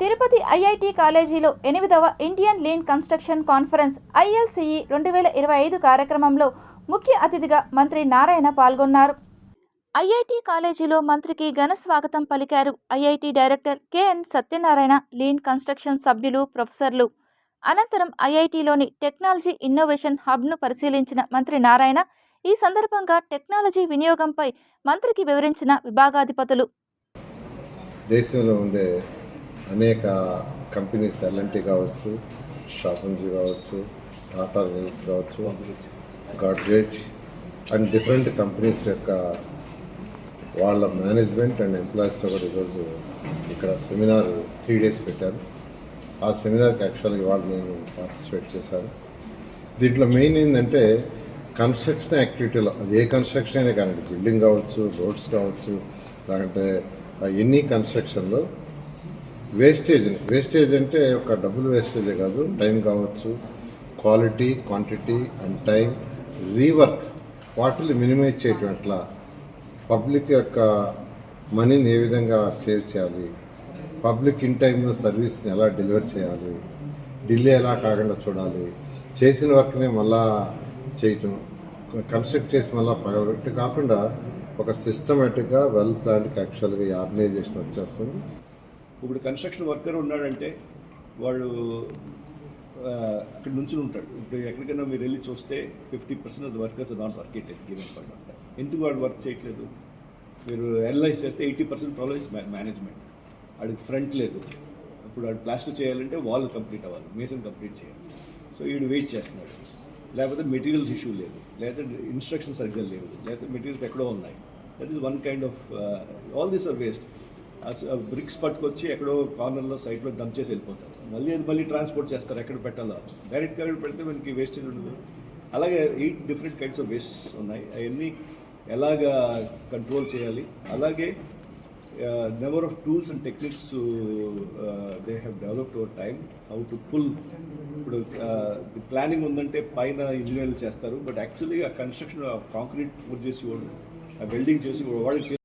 Tirupati IIT కాలేజీలో ఎనిమిదవ Indian lean construction conference ILCE రెండు వేల ఇరవై ఐదు కార్యక్రమంలో ముఖ్య అతిథిగా మంత్రి నారాయణ పాల్గొన్నారు. ఐఐటి కాలేజీలో మంత్రికి ఘన స్వాగతం పలికారు IIT director KN Satyanarayana lean construction సభ్యులు ప్రొఫెసర్లు. అనంతరం ఐఐటిలోని టెక్నాలజీ ఇన్నోవేషన్ హబ్ను పరిశీలించిన మంత్రి నారాయణ ఈ సందర్భంగా టెక్నాలజీ వినియోగంపై మంత్రికి వివరించిన విభాగాధిపతులు. దేశంలో ఉండే అనేక కంపెనీస్ ఎల్ఎన్టీ కావచ్చు షాసంజీ కావచ్చు టాటా రిలయన్స్ కావచ్చు గాడ్రేజ్ అండ్ డిఫరెంట్ కంపెనీస్ యొక్క వాళ్ళ మేనేజ్మెంట్ అండ్ ఎంప్లాయీస్తో కూడా ఈరోజు ఇక్కడ సెమినార్ త్రీ డేస్ పెట్టారు. ఆ సెమినార్కి యాక్చువల్గా ఇవాళ నేను పార్టిసిపేట్ చేశాను దీంట్లో మెయిన్ ఏంటంటే కన్స్ట్రక్షన్ యాక్టివిటీలో అది ఏ కన్స్ట్రక్షన్ అయినా కానీ బిల్డింగ్ కావచ్చు రోడ్స్ కావచ్చు లేదంటే ఎన్ని కన్స్ట్రక్షన్లో వేస్టేజ్ వేస్టేజ్ అంటే ఒక డబ్బులు వేస్టేజే కాదు టైం కావచ్చు quality quantity and time rework వాటిని మినిమైజ్ చేయటం ఎట్లా? పబ్లిక్ యొక్క మనీని ఏ విధంగా సేవ్ చేయాలి? పబ్లిక్ ఇన్ టైంలో సర్వీస్ని ఎలా డెలివర్ చేయాలి? డిలే ఎలా కాకుండా చూడాలి? చేసిన వర్క్ని మళ్ళా చేయటం కన్స్ట్రక్ట్ చేసి మళ్ళీ పగలబెట్టి కాకుండా ఒక సిస్టమేటిక్గా వెల్ ప్లాన్కి యాక్చువల్గా ఈ ఆర్గనైజేషన్ వచ్చేస్తుంది. ఇప్పుడు కన్స్ట్రక్షన్ వర్కర్ ఉన్నాడంటే వాళ్ళు అక్కడ నుంచి ఉంటాడు. ఇప్పుడు ఎక్కడికైనా మీరు వెళ్ళి చూస్తే fifty percent of the workers not work at given point of time ఎందుకు వాడు వర్క్ చేయట్లేదు? మీరు అనలైజ్ చేస్తే eighty percent problem is management వాడికి ఫ్రంట్ లేదు. ఇప్పుడు వాడు ప్లాస్టర్ చేయాలంటే వాల్ కంప్లీట్ అవ్వాలి మేసన్ కంప్లీట్ చేయాలి. సో వీడు వెయిట్ చేస్తున్నాడు. లేకపోతే మెటీరియల్స్ ఇష్యూ లేదు. లేకపోతే ఇన్స్ట్రక్షన్ సరిగ్గా లేవు. లేకపోతే మెటీరియల్స్ ఎక్కడో ఉన్నాయి. That is one kind of all these are waste bricks పట్టుకొచ్చి ఎక్కడో కార్నర్లో సైట్లో డంప్ చేసి వెళ్ళిపోతారు. మళ్ళీ అది మళ్ళీ ట్రాన్స్పోర్ట్ చేస్తారు ఎక్కడ పెట్టాలో. డైరెక్ట్గా ఎక్కడ పెడితే మనకి వేస్టేజ్ ఉండదు. అలాగే eight different kinds of waste ఉన్నాయి. అవన్నీ ఎలాగా కంట్రోల్ చేయాలి? అలాగే number of tools and techniques they have developed over time how to pull ఇప్పుడు ప్లానింగ్ ఉందంటే పైన ఇంజనీర్లు చేస్తారు. బట్ యాక్చువల్లీ ఆ కన్స్ట్రక్షన్ కాంక్రీట్ పూర్తి చేసి వాడు ఆ వెల్డింగ్ చేసి వాడికి